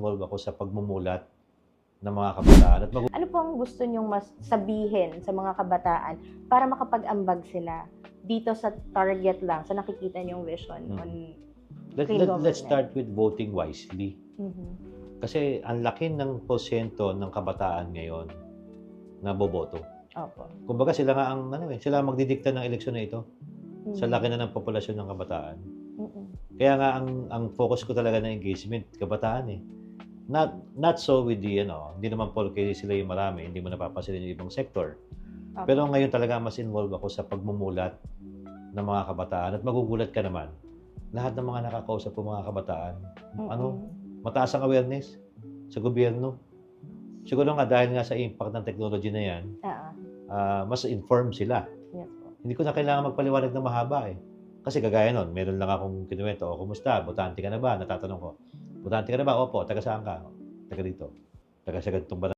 involved ako sa pagmumulat ng mga kabataan at mag Ano po ang gusto nyong mas sabihin sa mga kabataan para makapag-ambag sila dito sa target lang, sa nakikita nyong vision Hmm. on let, let, let's start with voting wisely. Mhm. Kasi ang laki ng porsyento ng kabataan ngayon na boboto. Opo. Kumbaga sila nga ang ano eh, sila magdidikta ng eleksyon na ito Mhm. sa laki na ng populasyon ng kabataan. Mhm. Kaya nga ang ang focus ko talaga ng engagement kabataan eh. Not not so with the ano, hindi naman porke sila yung marami, hindi mo napapasin yung ibang sector. Opo. Pero ngayon talaga mas involved ako sa pagmumulat ng mga kabataan at magugulat ka naman. Lahat ng mga nakakausap ko mga kabataan, ano, Mhm. mataas ang awareness sa gobyerno. Siguro nga dahil nga sa impact ng technology na yan, ah. ah, mas informed sila. Yes po. Hindi ko na kailangan magpaliwanag ng mahaba eh. Kasi kagaya nun, meron lang akong kinuwento, o kumusta, botante ka na ba? Natatanong ko, botante ka na ba? Opo, taga saan ka? Taga dito. Taga sa ganitong